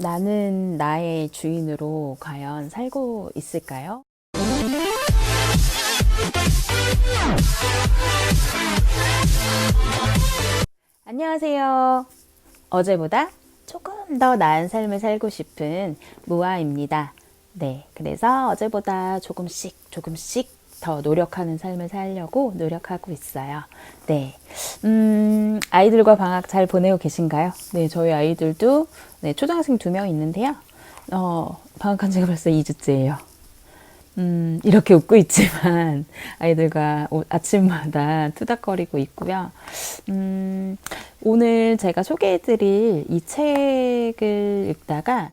나는 나의 주인으로 과연 살고 있을까요? 안녕하세요. 어제보다 조금 더 나은 삶을 살고 싶은 무아입니다. 네, 그래서 어제보다 조금씩 조금씩 더 노력하는 삶을 살려고 노력하고 있어요. 네, 음, 아이들과 방학 잘 보내고 계신가요? 네, 저희 아이들도 네, 초등학생 두 명 있는데요. 어, 방학한 지가 벌써 2주째예요. 음, 이렇게 웃고 있지만 아이들과 오- 아침마다 투닥거리고 있고요. 음, 오늘 제가 소개해드릴 이 책을 읽다가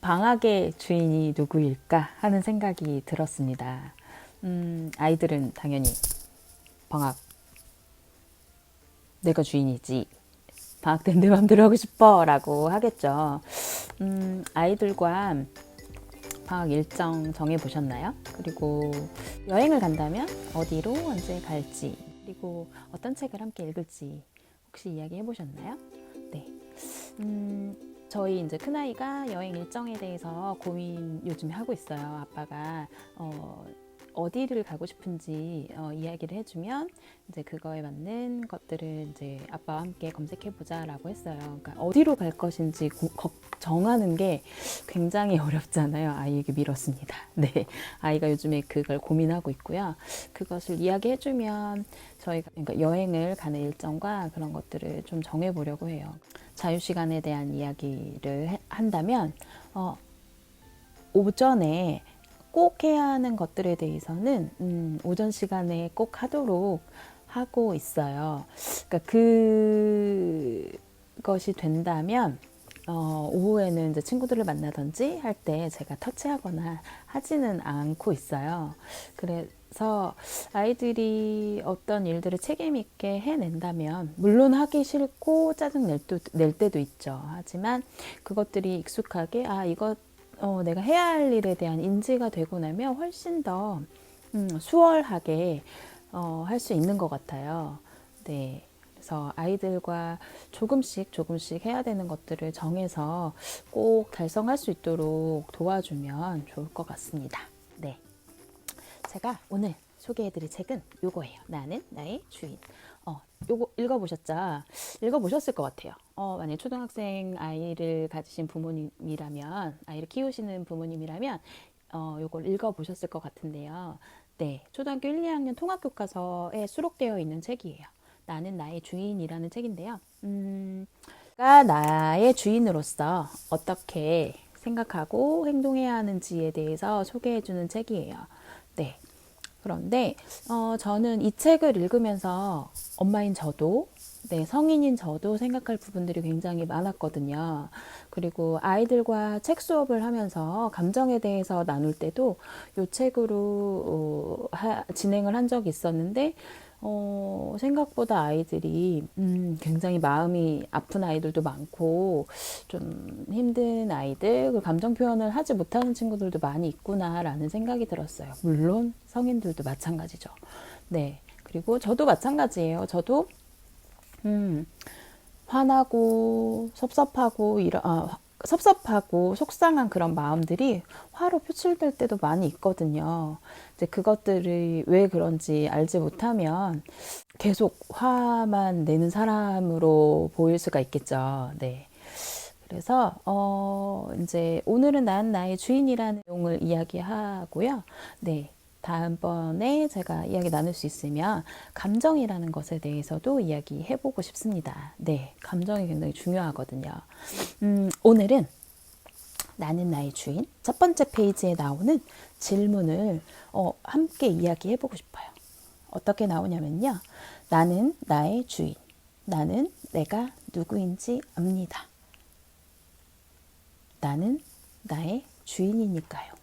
방학의 주인이 누구일까 하는 생각이 들었습니다. 음, 아이들은 당연히 방학 내가 주인이지. 방학 때내 맘대로 하고 싶어 라고 하겠죠. 음, 아이들과 방학 일정 정해 보셨나요? 그리고 여행을 간다면 어디로 언제 갈지, 그리고 어떤 책을 함께 읽을지 혹시 이야기 해보셨나요? 네. 음, 저희 이제 큰아이가 여행 일정에 대해서 고민 요즘에 하고 있어요. 아빠가 어, 어디를 가고 싶은지 어, 이야기를 해주면 이제 그거에 맞는 것들을 이제 아빠와 함께 검색해 보자라고 했어요. 그러니까 어디로 갈 것인지 고- 거- 정하는 게 굉장히 어렵잖아요. 아이에게 밀었습니다. 네, 아이가 요즘에 그걸 고민하고 있고요. 그것을 이야기해 주면 저희가 그러니까 여행을 가는 일정과 그런 것들을 좀 정해 보려고 해요. 자유 시간에 대한 이야기를 해- 한다면 어, 오전에 꼭 해야 하는 것들에 대해서는 음, 오전 시간에 꼭 하도록 하고 있어요. 그러니까 그것이 된다면 어, 오후에는 이제 친구들을 만나든지 할 때 제가 터치하거나 하지는 않고 있어요. 그래서 아이들이 어떤 일들을 책임 있게 해낸다면 물론 하기 싫고 짜증 낼, 때도 있죠. 하지만 그것들이 익숙하게 아 이것 어, 내가 해야 할 일에 대한 인지가 되고 나면 훨씬 더 음, 수월하게 어, 할 수 있는 것 같아요. 네. 그래서 아이들과 조금씩 조금씩 해야 되는 것들을 정해서 꼭 달성할 수 있도록 도와주면 좋을 것 같습니다. 네. 제가 오늘 소개해드릴 책은 요거예요. 나는 나의 주인. 어, 요거 읽어보셨죠? 읽어보셨을 것 같아요. 어, 만약 초등학생 아이를 가지신 부모님이라면, 아이를 키우시는 부모님이라면, 어, 요걸 읽어보셨을 것 같은데요. 네. 초등학교 1, 2학년 통합교과서에 수록되어 있는 책이에요. 나는 나의 주인이라는 책인데요. 음, 가 나의 주인으로서 어떻게 생각하고 행동해야 하는지에 대해서 소개해주는 책이에요. 네. 그런데 어, 저는 이 책을 읽으면서 엄마인 저도 네, 성인인 저도 생각할 부분들이 굉장히 많았거든요. 그리고 아이들과 책 수업을 하면서 감정에 대해서 나눌 때도 이 책으로 어, 하, 진행을 한 적이 있었는데 어, 생각보다 아이들이 음, 굉장히 마음이 아픈 아이들도 많고 좀 힘든 아이들, 그 감정 표현을 하지 못하는 친구들도 많이 있구나라는 생각이 들었어요. 물론 성인들도 마찬가지죠. 네. 그리고 저도 마찬가지예요. 저도 음, 화나고 섭섭하고 이런 아, 섭섭하고 속상한 그런 마음들이 화로 표출될 때도 많이 있거든요. 이제 그것들이 왜 그런지 알지 못하면 계속 화만 내는 사람으로 보일 수가 있겠죠. 네. 그래서 어 이제 오늘은 난 나의 주인이라는 내용을 이야기하고요. 네. 다음번에 제가 이야기 나눌 수 있으면 감정이라는 것에 대해서도 이야기 해 보고 싶습니다. 네. 감정이 굉장히 중요하거든요. 음, 오늘은 나는 나의 주인 첫 번째 페이지에 나오는 질문을 어, 함께 이야기해 보고 싶어요. 어떻게 나오냐면요. 나는 나의 주인. 나는 내가 누구인지 압니다. 나는 나의 주인이니까요.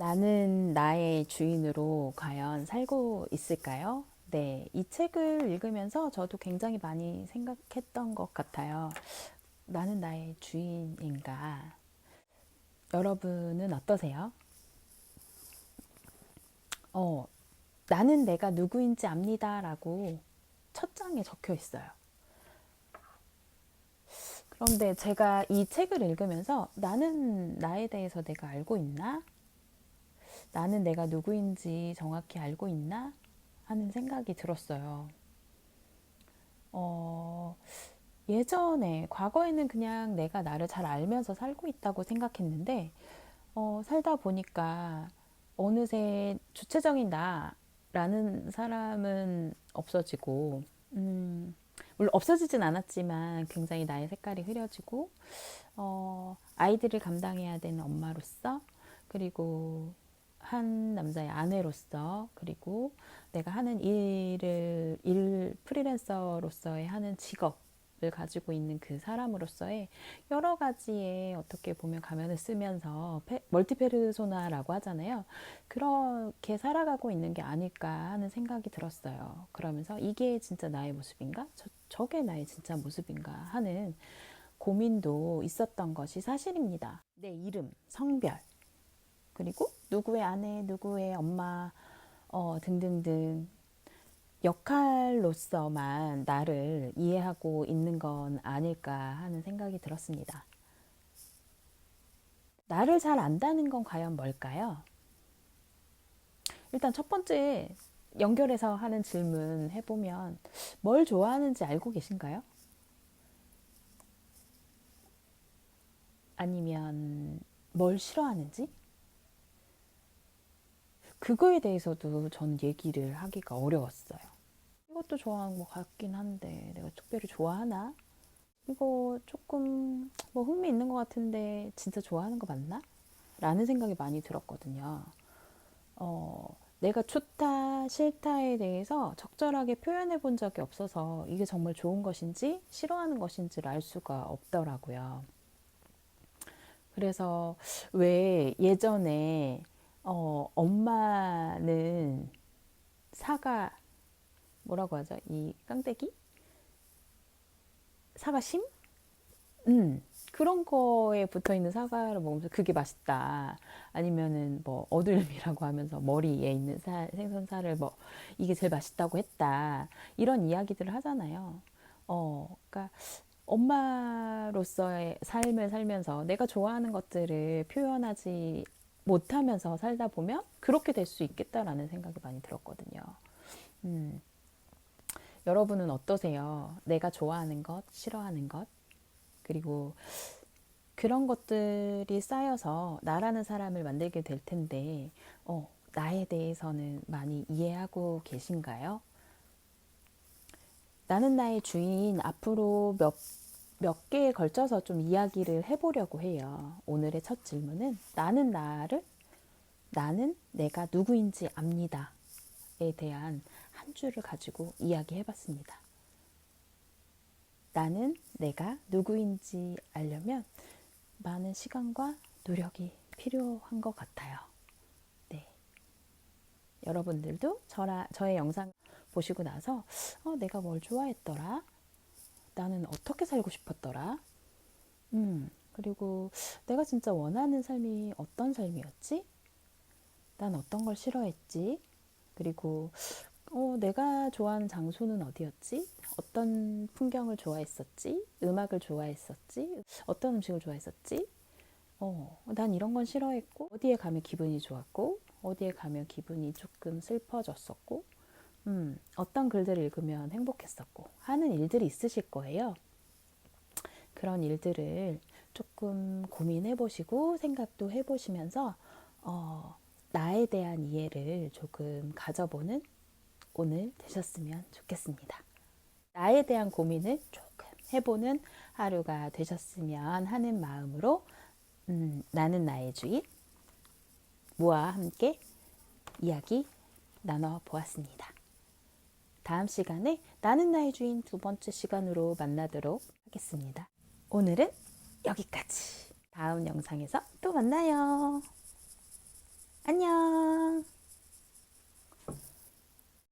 나는 나의 주인으로 과연 살고 있을까요? 네, 이 책을 읽으면서 저도 굉장히 많이 생각했던 것 같아요. 나는 나의 주인인가? 여러분은 어떠세요? 어, 나는 내가 누구인지 압니다라고 첫 장에 적혀 있어요. 그런데 제가 이 책을 읽으면서 나는 나에 대해서 내가 알고 있나? 나는 내가 누구인지 정확히 알고 있나? 하는 생각이 들었어요. 어, 예전에, 과거에는 그냥 내가 나를 잘 알면서 살고 있다고 생각했는데, 어, 살다 보니까 어느새 주체적인 나라는 사람은 없어지고, 음, 물론 없어지진 않았지만 굉장히 나의 색깔이 흐려지고, 어, 아이들을 감당해야 되는 엄마로서, 그리고 한 남자의 아내로서, 그리고 내가 하는 일을, 일 프리랜서로서의 하는 직업을 가지고 있는 그 사람으로서의 여러 가지의 어떻게 보면 가면을 쓰면서 페, 멀티페르소나라고 하잖아요. 그렇게 살아가고 있는 게 아닐까 하는 생각이 들었어요. 그러면서 이게 진짜 나의 모습인가? 저, 저게 나의 진짜 모습인가? 하는 고민도 있었던 것이 사실입니다. 내 이름, 성별, 그리고 누구의 아내, 누구의 엄마, 어, 등등등 역할로서만 나를 이해하고 있는 건 아닐까 하는 생각이 들었습니다. 나를 잘 안다는 건 과연 뭘까요? 일단 첫 번째 연결해서 하는 질문 해보면 뭘 좋아하는지 알고 계신가요? 아니면 뭘 싫어하는지? 그거에 대해서도 전 얘기를 하기가 어려웠어요. 이것도 좋아하는 것 같긴 한데 내가 특별히 좋아하나? 이거 조금 뭐 흥미 있는 것 같은데 진짜 좋아하는 거 맞나? 라는 생각이 많이 들었거든요. 어, 내가 좋다, 싫다에 대해서 적절하게 표현해 본 적이 없어서 이게 정말 좋은 것인지 싫어하는 것인지를 알 수가 없더라고요. 그래서 왜 예전에 어, 엄마는 사과 뭐라고 하죠? 이 깡대기? 사과심? 음, 그런 거에 붙어 있는 사과를 먹으면서 그게 맛있다. 아니면은 뭐 어들미라고 하면서 머리에 있는 살, 생선살을 뭐 이게 제일 맛있다고 했다. 이런 이야기들을 하잖아요. 어, 그러니까 엄마로서의 삶을 살면서 내가 좋아하는 것들을 표현하지 못하면서 살다 보면 그렇게 될 수 있겠다라는 생각이 많이 들었거든요. 음. 여러분은 어떠세요? 내가 좋아하는 것, 싫어하는 것, 그리고 그런 것들이 쌓여서 나라는 사람을 만들게 될 텐데, 어, 나에 대해서는 많이 이해하고 계신가요? 나는 나의 주인 앞으로 몇, 몇 개에 걸쳐서 좀 이야기를 해보려고 해요. 오늘의 첫 질문은 나는 나를, 나는 내가 누구인지 압니다 에 대한 한 줄을 가지고 이야기해 봤습니다. 나는 내가 누구인지 알려면 많은 시간과 노력이 필요한 것 같아요. 네. 여러분들도 저라, 저의 영상 보시고 나서 어, 내가 뭘 좋아했더라? 나는 어떻게 살고 싶었더라? 음, 그리고 내가 진짜 원하는 삶이 어떤 삶이었지? 난 어떤 걸 싫어했지? 그리고 어, 내가 좋아하는 장소는 어디였지? 어떤 풍경을 좋아했었지? 음악을 좋아했었지? 어떤 음식을 좋아했었지? 어, 난 이런 건 싫어했고, 어디에 가면 기분이 좋았고, 어디에 가면 기분이 조금 슬퍼졌었고, 음, 어떤 글들을 읽으면 행복했었고, 하는 일들이 있으실 거예요. 그런 일들을 조금 고민해 보시고, 생각도 해 보시면서, 어, 나에 대한 이해를 조금 가져보는 오늘 되셨으면 좋겠습니다. 나에 대한 고민을 조금 해보는 하루가 되셨으면 하는 마음으로 음, 나는 나의 주인 무와 함께 이야기 나눠 보았습니다. 다음 시간에 나는 나의 주인 두 번째 시간으로 만나도록 하겠습니다. 오늘은 여기까지. 다음 영상에서 또 만나요. 안녕.